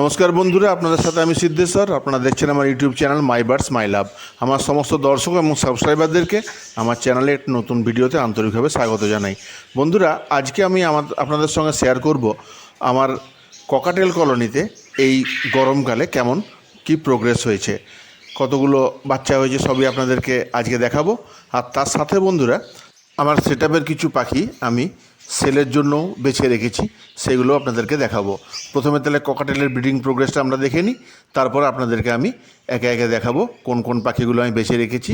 নমস্কার বন্ধুরা, আপনাদের সাথে আমি সিদ্ধেশ্বর। আপনারা দেখছেন আমার YouTube channel my birds, my love. আমার সমস্ত দর্শক এবং সাবস্ক্রাইবারদেরকে আমার চ্যানেলে একটি নতুন ভিডিওতে আন্তরিকভাবে স্বাগত জানাই। বন্ধুরা, আজকে আমি আমার, আপনাদের সঙ্গে শেয়ার করব আমার ককাটেল কলোনিতে এই গরমকালে কেমন, কি প্রোগ্রেস হয়েছে, কতগুলো বাচ্চা হয়েছে সবই আপনাদেরকে আজকে দেখাবো। আর তার সাথে বন্ধুরা, আমার সেট কিছু পাখি আমি সেলের জন্য বেছে রেখেছি, সেগুলো আপনাদেরকে দেখাবো। প্রথমে তাহলে ককাটেলের ব্রিডিং প্রোগ্রেসটা আমরা দেখে নিই, তারপর আপনাদেরকে আমি একে একে দেখাবো কোন কোন পাখিগুলো আমি বেছে রেখেছি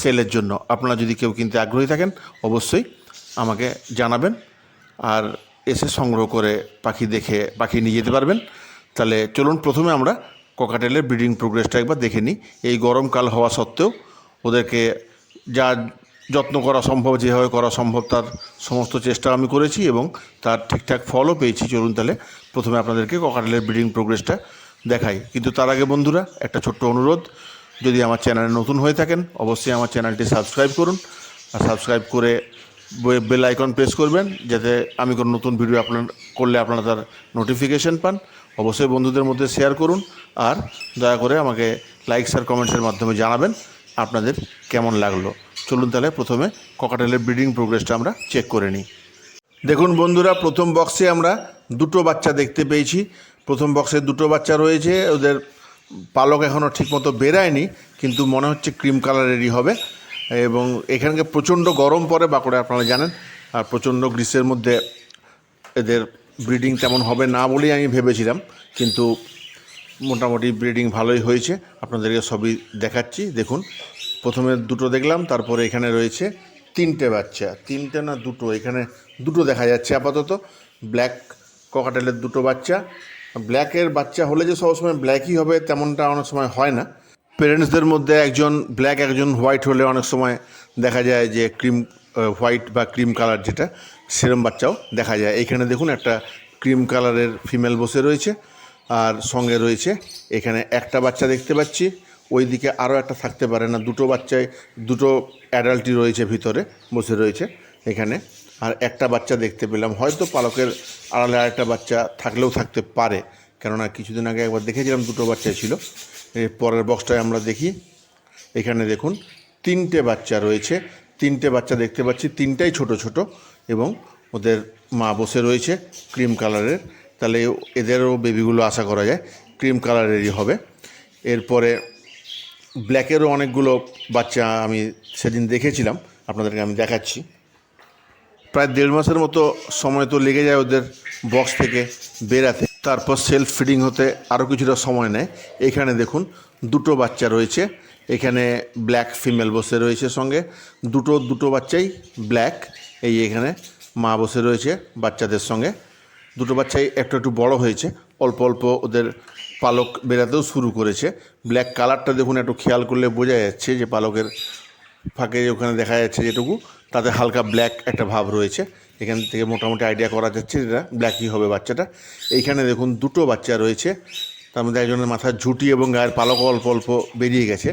সেলের জন্য। আপনারা যদি কেউ কিনতে আগ্রহী থাকেন, অবশ্যই আমাকে জানাবেন আর এসে সংগ্রহ করে পাখি দেখে পাখি নিয়ে যেতে পারবেন। তাহলে চলুন প্রথমে আমরা ককাটেলের ব্রিডিং প্রোগ্রেসটা একবার দেখে নিই। এই গরমকাল হওয়া সত্ত্বেও ওদেরকে যা যত্ন করা সম্ভব, যেভাবে করা সম্ভব, তার সমস্ত চেষ্টা আমি করেছি এবং তার ঠিকঠাক ফলও পেয়েছি। চলুন তাহলে প্রথমে আপনাদেরকে ককাটেলের ব্রিডিং প্রোগ্রেসটা দেখাই। কিন্তু তার আগে বন্ধুরা, একটা ছোট্ট অনুরোধ, যদি আমার চ্যানেলে নতুন হয়ে থাকেন, অবশ্যই আমার চ্যানেলটি সাবস্ক্রাইব করুন আর সাবস্ক্রাইব করে বেল আইকন প্রেস করবেন, যাতে আমি কোনো নতুন ভিডিও আপনার, করলে আপনারা তার নোটিফিকেশন পান। অবশ্যই বন্ধুদের মধ্যে শেয়ার করুন আর দয়া করে আমাকে লাইকস আর কমেন্টসের মাধ্যমে জানাবেন, আপনাদের কেমন লাগল। চলুন তাহলে প্রথমে ককাটেলের ব্রিডিং প্রোগ্রেসটা আমরা চেক করে নিই। দেখুন বন্ধুরা, প্রথম বক্সে আমরা দুটো বাচ্চা দেখতে পেয়েছি। প্রথম বক্সে দুটো বাচ্চা রয়েছে, ওদের পালক এখনও ঠিকমতো বেরায়নি, কিন্তু মনে হচ্ছে ক্রিম কালারেরই হবে। এবং এখানকে প্রচণ্ড গরম পড়ে বাঁকুড়ে আপনারা জানেন, আর প্রচণ্ড গ্রীষ্মের মধ্যে এদের ব্রিডিং তেমন হবে না বলেই আমি ভেবেছিলাম, কিন্তু মোটামুটি ব্রিডিং ভালোই হয়েছে। আপনাদেরকে সবই দেখাচ্ছি। দেখুন প্রথমে দুটো দেখলাম, তারপরে এখানে রয়েছে তিনটে বাচ্চা। তিনটে না দুটো? এখানে দুটো দেখা যাচ্ছে আপাতত। ব্ল্যাক ককাটেলের দুটো বাচ্চা। ব্ল্যাকের বাচ্চা হলে যে সবসময় ব্ল্যাকই হবে তেমনটা অনেক সময় হয় না। পেরেন্টসদের মধ্যে একজন ব্ল্যাক একজন হোয়াইট হলে অনেক সময় দেখা যায় যে ক্রিম হোয়াইট বা ক্রিম কালার যেটা, সেরম বাচ্চাও দেখা যায়। এখানে দেখুন একটা ক্রিম কালারের ফিমেল বসে রয়েছে। আর সঙ্গে রয়েছে এখানে একটা বাচ্চা দেখতে পাচ্ছি। ওই দিকে আরও একটা থাকতে পারে না। দুটো বাচ্চায় দুটো অ্যাডাল্টই রয়েছে ভিতরে, বসে রয়েছে এখানে। আর একটা বাচ্চা দেখতে পেলাম। হয়তো পালকের আড়ালে আরেকটা বাচ্চা থাকলেও থাকতে পারে। কেননা কিছুদিন আগে একবার দেখেছিলাম দুটো বাচ্চা ছিল। এর পরের বক্সটায় আমরা দেখি। এখানে দেখুন, তিনটে বাচ্চা রয়েছে। তিনটে বাচ্চা দেখতে পাচ্ছি। তিনটাই ছোট ছোট এবং ওদের মা বসে রয়েছে ক্রিম কালারের। তাহলে এদেরও বেবিগুলো আশা করা যায়, ক্রিম কালারেরই হবে। এরপরে ব্ল্যাকেরও অনেকগুলো বাচ্চা আমি সেদিন দেখেছিলাম, আপনাদেরকে আমি দেখাচ্ছি। প্রায় দেড় মাসের মতো সময় তো লেগে যায় ওদের বক্স থেকে বেরাতে। তারপর সেলফ ফিডিং হতে আরও কিছুটা সময় নেয়। এখানে দেখুন, দুটো বাচ্চা রয়েছে। এখানে ব্ল্যাক ফিমেল বসে রয়েছে সঙ্গে। দুটো দুটো বাচ্চাই ব্ল্যাক এই এখানে মা বসে রয়েছে বাচ্চাদের সঙ্গে। দুটো বাচ্চাই একটু একটু বড় হয়েছে। অল্প অল্প ওদের পালক বেরাতেও শুরু করেছে। ব্ল্যাক কালারটা দেখুন, একটু খেয়াল করলে বোঝা যাচ্ছে যে পালকের ফাঁকে ওখানে দেখা যাচ্ছে যেটুকু, তাতে হালকা ব্ল্যাক একটা ভাব রয়েছে। এখান থেকে মোটামুটি আইডিয়া করা যাচ্ছে এটা ব্ল্যাকই হবে বাচ্চাটা। এইখানে দেখুন, দুটো বাচ্চা রয়েছে। তার মধ্যে একজনের মাথার ঝুঁটি এবং গায়ের পালক অল্প অল্প বেরিয়ে গেছে।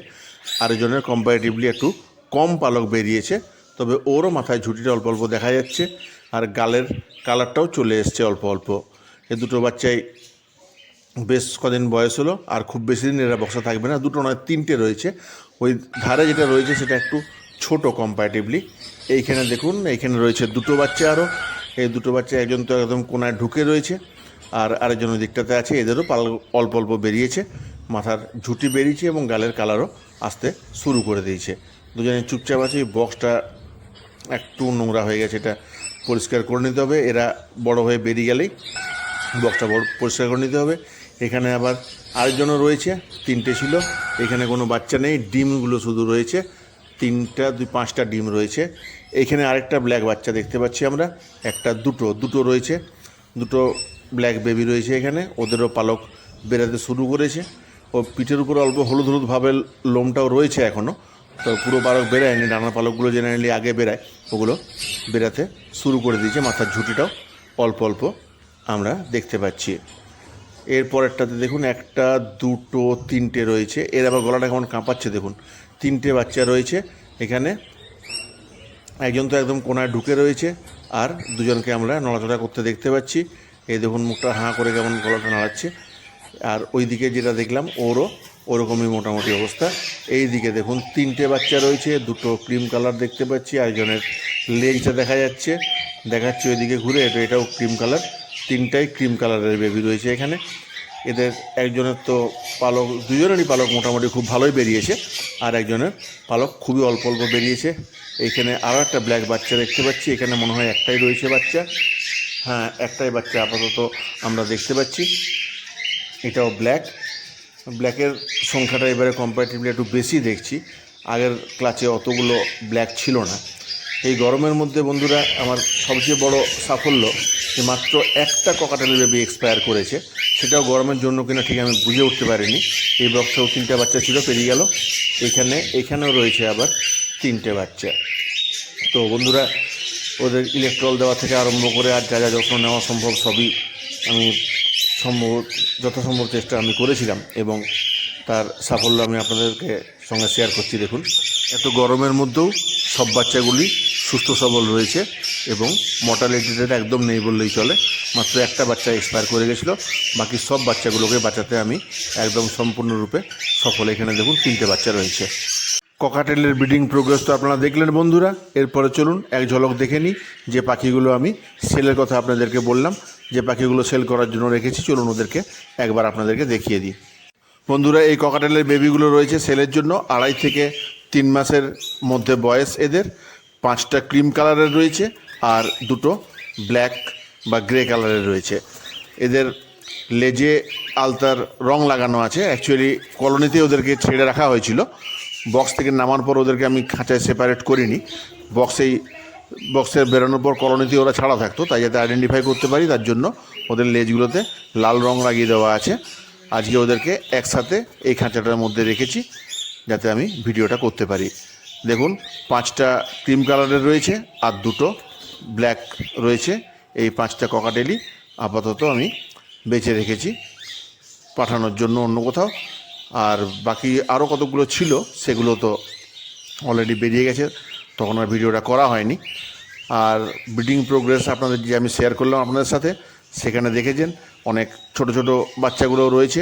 আরেকজনের কম্পারেটিভলি একটু কম পালক বেরিয়েছে। তবে ওরও মাথায় ঝুঁটিটা অল্প অল্প দেখা যাচ্ছে। আর গালের কালারটাও চলে এসছে অল্প অল্প। এ দুটো বাচ্চাই বেশ কদিন বয়স হলো, আর খুব বেশি দিন এরা বক্সা থাকবে না। দুটো নয়, তিনটে রয়েছে। ওই ধারে যেটা রয়েছে, সেটা একটু ছোট কম্পারেটিভলি এইখানে দেখুন, এইখানে রয়েছে দুটো বাচ্চা আরও এই দুটো বাচ্চা একজন তো একদম কোনায় ঢুকে রয়েছে, আর আরেকজন ওই দিকটাতে আছে। এদেরও পাল অল্প অল্প বেরিয়েছে। মাথার ঝুঁটি বেরিয়েছে এবং গালের কালারও আসতে শুরু করে দিয়েছে। দুজনে চুপচাপ আছে। বক্সটা একটু নোংরা হয়ে গেছে, এটা পরিষ্কার করে নিতে হবে। এরা বড় হয়ে বেরিয়ে গেলেই বক্সটা বড় পরিষ্কার করে নিতে হবে। এখানে আবার আরেকজনও রয়েছে, তিনটে ছিল। এখানে কোনো বাচ্চা নেই, ডিমগুলো শুধু রয়েছে। তিনটা, দুই, পাঁচটা ডিম রয়েছে। এখানে আরেকটা ব্ল্যাক বাচ্চা দেখতে পাচ্ছি আমরা, একটা দুটো দুটো রয়েছে। দুটো ব্ল্যাক বেবি রয়েছে এখানে, ওদেরও পালক বেরাতে শুরু করেছে। ও পিঠের উপর অল্প হলুদ হলুদভাবে লোমটাও রয়েছে এখনও তো পুরো পালক বেরায়নি ডানা পালকগুলো জেনারেলি আগে বেরায় ওগুলো বেরাতে শুরু করে দিয়েছে মাথার ঝুঁটিটাও অল্প অল্প আমরা দেখতে পাচ্ছি। এরপরেরটাতে দেখুন, একটা, দুটো, তিনটে রয়েছে। এর আবার গলাটা কেমন কাঁপাচ্ছে দেখুন। তিনটে বাচ্চা রয়েছে এখানে। একজন তো একদম কোনায় ঢুকে রয়েছে, আর দুজনকে আমরা নড়াচড়া করতে দেখতে পাচ্ছি। এই দেখুন, মুখটা হাঁ করে কেমন গলাটা নাড়াচ্ছে। আর ওইদিকে যেটা দেখলাম, ওরও ওরকমই মোটামুটি অবস্থা। এই দিকে দেখুন, তিনটে বাচ্চা রয়েছে, দুটো ক্রিম কালার দেখতে পাচ্ছি একজনের লেজটা দেখা যাচ্ছে। দেখাচ্ছি ওইদিকে ঘুরে, এটা এটাও ক্রিম কালার। তিনটাই ক্রিম কালারের বেবি রয়েছে এখানে। এদের একজনের তো পালক, দুজনেরই পালক মোটামুটি খুব ভালোই বেরিয়েছে, আর একজনের পালক খুবই অল্প অল্প বেরিয়েছে। এইখানে আরও একটা ব্ল্যাক বাচ্চা দেখতে পাচ্ছি, এখানে মনে হয় একটাই রয়েছে বাচ্চা। হ্যাঁ একটাই বাচ্চা আপাতত আমরা দেখতে পাচ্ছি। এটাও ব্ল্যাক ব্ল্যাকের সংখ্যাটা এবারে কম্পারেটিভলি একটু বেশি দেখছি। আগের ক্লাচে অতগুলো ব্ল্যাক ছিল না। এই গরমের মধ্যে বন্ধুরা, আমার সবচেয়ে বড় সাফল্য যে মাত্র একটা ককাটেলের বেবি এক্সপায়ার করেছে, সেটাও গরমের জন্য কিনা ঠিক আমি বুঝে উঠতে পারিনি। এই বক্সেও তিনটে বাচ্চা ছিল, পেরিয়ে গেল। এখানে, এখানেও রয়েছে আবার তিনটে বাচ্চা। তো বন্ধুরা, ওদের ইলেকট্রল দেওয়া থেকে আরম্ভ করে আর যা যা যত্ন নেওয়া সম্ভব সবই আমি সম্ভব, যথাসম্ভব চেষ্টা আমি করেছিলাম এবং তার সাফল্য আমি আপনাদেরকে সঙ্গে শেয়ার করছি। দেখুন, এত গরমের মধ্যেও সব বাচ্চাগুলি সুস্থ সবল রয়েছে। এবং মর্টালিটি রেট একদম নেই বললেই চলে। মাত্র একটা বাচ্চা এক্সপায়ার করে গেছিল। বাকি সব বাচ্চাগুলোকে বাঁচাতে আমি একদম সম্পূর্ণরূপে সফল। এখানে দেখুন তিনটে বাচ্চা রয়েছে। ককাটেলের ব্রিডিং প্রোগ্রেস তো আপনারা দেখলেন বন্ধুরা। এরপরে চলুন এক ঝলক দেখে নিই যে পাখিগুলো আমি সেলের কথা আপনাদেরকে বললাম। যে পাখিগুলো সেল করার জন্য রেখেছি, চলুন ওদেরকে একবার আপনাদেরকে দেখিয়ে দিই। বন্ধুরা, এই ককাটেলের বেবিগুলো রয়েছে সেলের জন্য। আড়াই থেকে তিন মাসের মধ্যে বয়স এদের। পাঁচটা ক্রিম কালারের রয়েছে। আর দুটো ব্ল্যাক বা গ্রে কালারের রয়েছে। এদের লেজে আলতার রং লাগানো আছে। অ্যাকচুয়ালি কলোনিতে ওদেরকে ছেড়ে রাখা হয়েছিল। বক্স থেকে নামার পর ওদেরকে আমি খাঁচায় সেপারেট করিনি। বক্সেই বক্সের বেরোনোর পর কলোনিতে ওরা ছাড়া থাকতো, তাই যাতে আইডেন্টিফাই করতে পারি, তার জন্য ওদের লেজগুলোতে লাল রং লাগিয়ে দেওয়া আছে। আজকে ওদেরকে একসাথে এই খাঁচাটার মধ্যে রেখেছি, যাতে আমি ভিডিওটা করতে পারি। দেখুন, পাঁচটা ক্রিম কালারের রয়েছে আর দুটো ব্ল্যাক রয়েছে, এই পাঁচটা ককাটেলি আপাতত আমি বেঁচে রেখেছি, পাঠানোর জন্য অন্য কোথাও। আর বাকি আরও কতগুলো ছিল, সেগুলো তো অলরেডি বেরিয়ে গেছে, তখন আর ভিডিওটা করা হয়নি। আর ব্রিডিং প্রোগ্রেস আপনাদের যে আমি শেয়ার করলাম আপনাদের সাথে, সেখানে দেখেছেন অনেক ছোট ছোট বাচ্চাগুলো রয়েছে,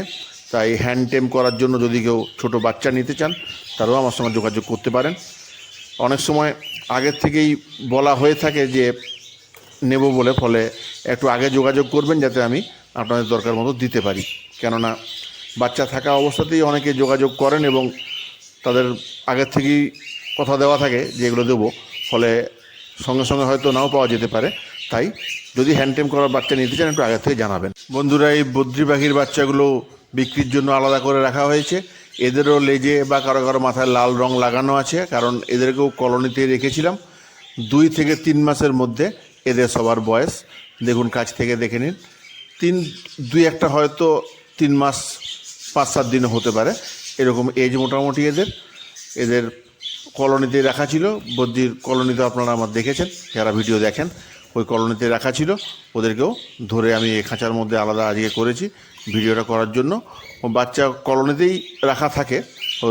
তাই হ্যান্ড টেম করার জন্য যদি কেউ ছোট বাচ্চা নিতে চান, তারাও আমার সঙ্গে যোগাযোগ করতে পারেন। অনেক সময় আগের থেকেই বলা হয়ে থাকে যে নেব বলে, ফলে একটু আগে যোগাযোগ করবেন যাতে আমি আপনাদের দরকার মতো দিতে পারি। কেননা বাচ্চা থাকা অবস্থাতেই অনেকে যোগাযোগ করেন এবং তাদের আগের থেকেই কথা দেওয়া থাকে যে এগুলো দেবো, ফলে সঙ্গে সঙ্গে হয়তো নাও পাওয়া যেতে পারে। তাই যদি হ্যান্ডটেম করার বাচ্চা নিতে চান, একটু আগের থেকে জানাবেন। বন্ধুরা, এই বদ্রি পাখির বাচ্চাগুলো বিক্রির জন্য আলাদা করে রাখা হয়েছে। এদেরও লেজে বা কারও কারও মাথায় লাল রং লাগানো আছে, কারণ এদেরকেও কলোনিতে রেখেছিলাম। দুই থেকে তিন মাসের মধ্যে এদের সবার বয়স। দেখুন, কাছ থেকে দেখে নিন। তিন, দুই একটা হয়তো তিন মাস, পাঁচ, সাত দিন হতে পারে। এরকম এজ মোটামুটি এদের। এদের কলোনিতে রাখা ছিল। বদ্রির কলোনিতে আপনারা আমার দেখেছেন। যারা ভিডিও দেখেন, ওই কলোনিতে রাখা ছিল। ওদেরকেও ধরে আমি এই খাঁচার মধ্যে আলাদা আজকে করেছি। ভিডিওটা করার জন্য। বাচ্চা কলোনিতেই রাখা থাকে।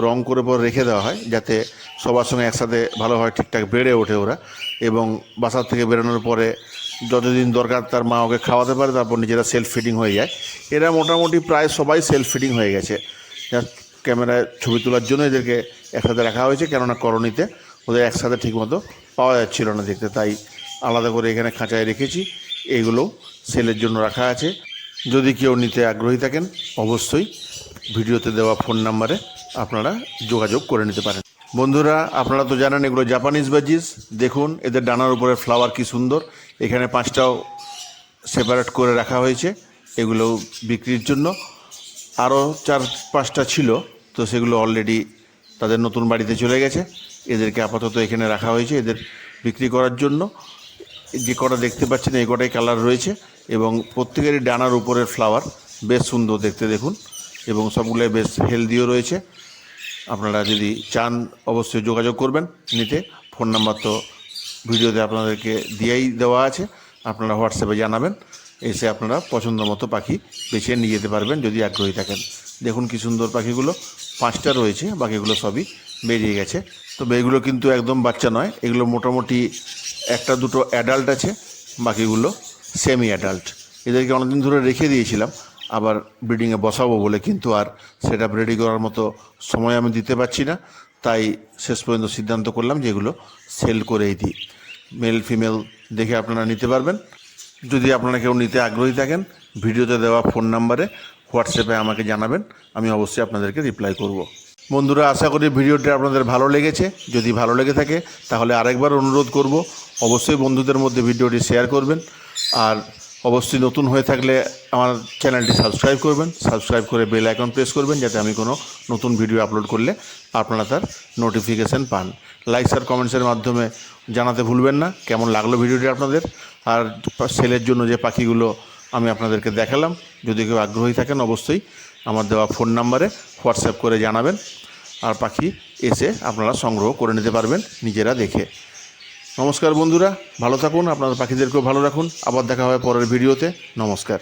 রং করে পর রেখে দেওয়া হয়, যাতে সবার সঙ্গে একসাথে ভালোভাবে ঠিকঠাক বেড়ে ওঠে ওরা। এবং বাসার থেকে বেরোনোর পরে যতদিন দরকার তার মা ওকে খাওয়াতে পারে, তারপর নিজেরা সেলফ ফিডিং হয়ে যায়। এরা মোটামুটি প্রায় সবাই সেলফ ফিডিং হয়ে গেছে। ক্যামেরায় ছবি তোলার জন্য এদেরকে একসাথে রাখা হয়েছে, কেননা করণীতে ওদের একসাথে ঠিকমতো পাওয়া যাচ্ছিল না দেখতে। তাই আলাদা করে এখানে খাঁচায় রেখেছি। এইগুলো সেলের জন্য রাখা আছে। যদি কেউ নিতে আগ্রহী থাকেন, অবশ্যই ভিডিওতে দেওয়া ফোন নাম্বারে আপনারা যোগাযোগ করে নিতে পারেন। বন্ধুরা, আপনারা তো জানেন এগুলো জাপানিজ বাজিস দেখুন, এদের ডানার উপরে ফ্লাওয়ার কি সুন্দর। এখানে পাঁচটাও সেপারেট করে রাখা হয়েছে। এগুলো বিক্রির জন্য। আরও চার, পাঁচটা ছিল, তো সেগুলো অলরেডি তাদের নতুন বাড়িতে চলে গেছে। এদেরকে আপাতত এখানে রাখা হয়েছে, এদের বিক্রি করার জন্য। যে কটা দেখতে পাচ্ছেন, এই কটাই কালার রয়েছে এবং প্রত্যেকেরই ডানার উপরের ফ্লাওয়ার বেশ সুন্দর দেখতে দেখুন এবং সবগুলোই বেশ হেলদিও রয়েছে। আপনারা যদি চান, অবশ্যই যোগাযোগ করবেন, নিতে ফোন নাম্বার তো ভিডিওতে আপনাদেরকে দিয়েই দেওয়া আছে। আপনারা হোয়াটসঅ্যাপে জানাবেন, এসে আপনারা পছন্দ মতো পাখি বেছে নিয়ে যেতে পারবেন যদি আগ্রহী থাকেন। দেখুন কি সুন্দর পাখিগুলো, পাঁচটা রয়েছে, বাকিগুলো সবই বেরিয়ে গেছে। তবে এগুলো কিন্তু একদম বাচ্চা নয়, এগুলো মোটামুটি একটা দুটো অ্যাডাল্ট আছে, বাকিগুলো সেমি অ্যাডাল্ট এদেরকে অনেকদিন ধরে রেখে দিয়েছিলাম, আবার ব্রিডিংয়ে বসাবো বলে, কিন্তু আর সেটা রেডি করার মতো সময় আমি দিতে পারছি না। তাই শেষ পর্যন্ত সিদ্ধান্ত করলাম যেগুলো সেল করেই দিই। মেল ফিমেল দেখে আপনারা নিতে পারবেন। যদি আপনারা কেউ নিতে আগ্রহী থাকেন, ভিডিওতে দেওয়া ফোন নাম্বারে হোয়াটসঅ্যাপে আমাকে জানাবেন, আমি অবশ্যই আপনাদেরকে রিপ্লাই করব। বন্ধুরা, আশা করি ভিডিওটি আপনাদের ভালো লেগেছে। যদি ভালো লেগে থাকে, তাহলে আরেকবার অনুরোধ করব অবশ্যই বন্ধুদের মধ্যে ভিডিওটি শেয়ার করবেন। আর অবশ্যই নতুন হয়ে থাকলে আমার চ্যানেলটি সাবস্ক্রাইব করবেন। সাবস্ক্রাইব করে বেল আইকন প্রেস করবেন যাতে আমি কোনো নতুন ভিডিও আপলোড করলে আপনারা তার নোটিফিকেশান পান। লাইকস আর কমেন্টসের মাধ্যমে জানাতে ভুলবেন না। কেমন লাগল ভিডিওটি আপনাদের? আর সেলের জন্য যে পাখিগুলো আমি আপনাদেরকে দেখালাম, যদি কেউ আগ্রহী থাকেন অবশ্যই আমার দেওয়া ফোন নাম্বারে হোয়াটসঅ্যাপ করে জানাবেন। আর পাখি এসে আপনারা সংগ্রহ করে নিতে পারবেন নিজেরা দেখে। নমস্কার বন্ধুরা ভালো থাকুন আপনাদের পাখিদেরকেও ভালো রাখুন। আবার দেখা হবে পরের ভিডিওতে। নমস্কার।